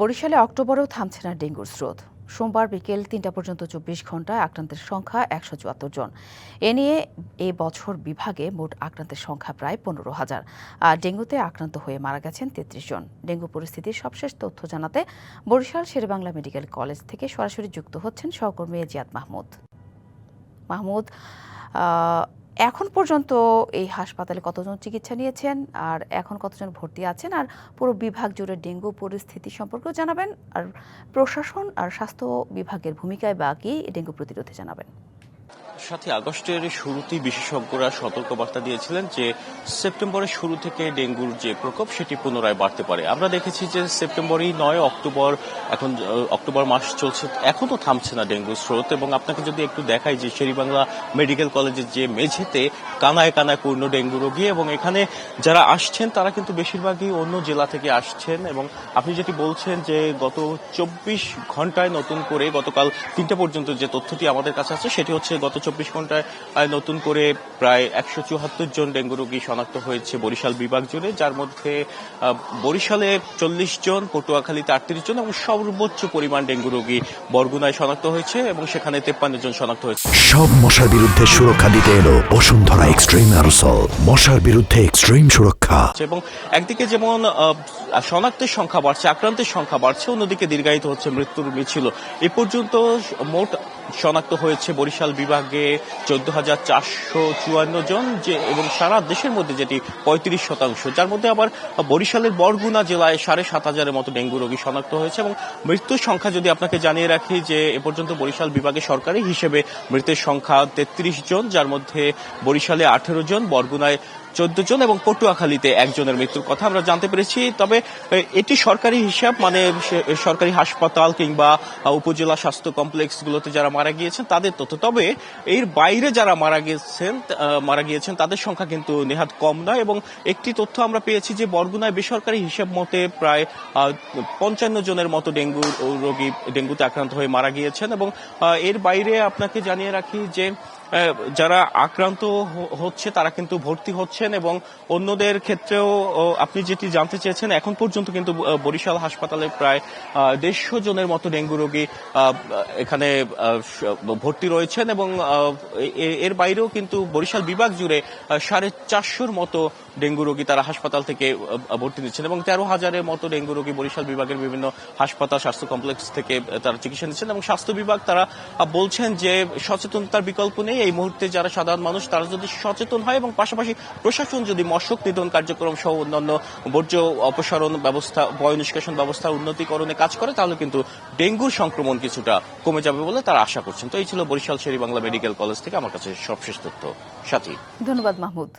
বরিশালে অক্টোবরেও থামছে না ডেঙ্গুর স্রোত। সোমবার বিকেল তিনটা পর্যন্ত চব্বিশ ঘন্টায় আক্রান্তের সংখ্যা একশো চুয়াত্তর জন। এ নিয়ে এ বছর বিভাগে মোট আক্রান্তের সংখ্যা প্রায় পনেরো হাজার। আর ডেঙ্গুতে আক্রান্ত হয়ে মারা গেছেন তেত্রিশ জন। ডেঙ্গু পরিস্থিতির সবশেষ তথ্য জানাতে বরিশাল শেরেবাংলা মেডিকেল কলেজ থেকে সরাসরি যুক্ত হচ্ছেন সহকর্মী জিয়াদ মাহমুদ। মাহমুদ এখন পর্যন্ত এই হাসপাতালে কতজন চিকিৎসা নিয়েছেন আর এখন কতজন ভর্তি আছেন আর পুরো বিভাগ জুড়ে ডেঙ্গু পরিস্থিতি সম্পর্কেও জানাবেন আর প্রশাসন আর স্বাস্থ্য বিভাগের ভূমিকায় বা কি ডেঙ্গু প্রতিরোধে জানাবেন। সাথে আগস্টের শুরুতেই বিশেষজ্ঞরা সতর্কবার্তা দিয়েছিলেন যে সেপ্টেম্বরের শুরু থেকে ডেঙ্গুর যে প্রকোপ, সেটি পুনরায় বাড়তে পারে। আমরা দেখেছি যে সেপ্টেম্বরই নয়, অক্টোবর, এখন অক্টোবর মাস চলছে, এখনও থামছে না ডেঙ্গুর স্রোত। এবং আপনাকে যদি একটু দেখাই যে শেরিবাংলা মেডিকেল কলেজের যে মেঝেতে কানায় কানায় পূর্ণ ডেঙ্গু রোগী এবং এখানে যারা আসছেন, তারা কিন্তু বেশিরভাগই অন্য জেলা থেকে আসছেন। এবং আপনি যেটি বলছেন যে গত চব্বিশ ঘন্টায় নতুন করে গতকাল তিনটা পর্যন্ত যে তথ্যটি আমাদের কাছে আছে, সেটি হচ্ছে গত চব্বিশ ঘন্টায় নতুন করে প্রায় একশো চুয়াত্তর জন ডেঙ্গু রোগী শনাক্ত হয়েছে বরিশাল বিভাগ জুড়ে যার মধ্যে বরিশালে চল্লিশ জন পটুয়াখালীতে আটত্রিশ জন এবং সর্বোচ্চ পরিমাণ ডেঙ্গু রোগী বরগুনায় শনাক্ত হয়েছে এবং সেখানে তেপ্পান্ন জন শনাক্ত হয়েছে। সব মশার বিরুদ্ধে সুরক্ষা দিতে এলো বসুন্ধরা এক্সট্রিম অ্যারোসল। মশার বিরুদ্ধে এক্সট্রিম সুরক্ষা। এবং একদিকে যেমন শনাক্তের সংখ্যা বাড়ছে আক্রান্তের সংখ্যা বাড়ছে অন্যদিকে দীর্ঘায়িত হচ্ছে মৃত্যুর মিছিল। এ পর্যন্ত মোট শনাক্ত হয়েছে বরিশাল বিভাগে চোদ্দ হাজার চারশো চুয়ান্ন জন যে এবং সারা দেশের মধ্যে যেটি পঁয়ত্রিশ শতাংশ, যার মধ্যে আবার বরিশালের বরগুনা জেলায় সাড়ে সাত হাজারের মতো ডেঙ্গু রোগী শনাক্ত হয়েছে এবং মৃত্যুর সংখ্যা যদি আপনাকে জানিয়ে রাখি যে এ পর্যন্ত বরিশাল বিভাগে সরকারি হিসেবে মৃতের সংখ্যা তেত্রিশ জন, যার মধ্যে বরিশালে আঠেরো জন, বরগুনায় চোদ্দ জন এবং পটুয়াখালীতে একজনের মৃত্যুর কথা আমরা জানতে পেরেছি। তবে এটি সরকারি হিসাব মানে সরকারি হাসপাতাল কিংবা উপজেলা স্বাস্থ্য কমপ্লেক্সগুলোতে যারা মারা গিয়েছেন তাদের তথ্য। তবে এর বাইরে যারা মারা গেছেন মারা গিয়েছেন, তাদের সংখ্যা কিন্তু নেহাত কম নয় এবং একটি তথ্য আমরা পেয়েছি যে বরগুনায় বেসরকারি হিসাব মতে প্রায় পঞ্চান্ন জনের মতো ডেঙ্গু রোগী ডেঙ্গুতে আক্রান্ত হয়ে মারা গিয়েছেন এবং এর বাইরে আপনাকে জানিয়ে রাখি যে যারা আক্রান্ত হচ্ছে, তারা কিন্তু ভর্তি হচ্ছেন এবং অন্যদের ক্ষেত্রেও আপনি যেটি জানতে চেয়েছেন, এখন পর্যন্ত কিন্তু বরিশাল হাসপাতালে প্রায় দেড়শো জনের মতো ডেঙ্গু রোগী এখানে ভর্তি রয়েছেন এবং এর বাইরেও কিন্তু বরিশাল বিভাগ জুড়ে সাড়ে চারশোর মতো ডেঙ্গু রোগী তারা হাসপাতাল থেকে ভর্তি নিচ্ছেন এবং তেরো হাজারের মতো ডেঙ্গু রোগী বরিশাল বিভাগের বিভিন্ন হাসপাতাল, স্বাস্থ্য কমপ্লেক্স থেকে তারা চিকিৎসা নিচ্ছেন এবং স্বাস্থ্য বিভাগ তারা বলছেন যে সচেতনতার বিকল্প নেই। এই মুহূর্তে যারা সাধারণ মানুষ, তারা যদি সচেতন হয় এবং পাশাপাশি প্রশাসন যদি মশক নিধন কার্যক্রম সহ অন্যান্য বর্জ্য অপসারণ ব্যবস্থা বয় নিষ্কাশন ব্যবস্থা উন্নতিকরণে কাজ করে, তাহলে কিন্তু ডেঙ্গুর সংক্রমণ কিছুটা কমে যাবে বলে তারা আশা করছেন। তো এই ছিল বরিশাল শেরি বাংলা মেডিকেল কলেজ থেকে আমার কাছে সবশেষ তথ্য। সাথী। ধন্যবাদ মাহমুদ।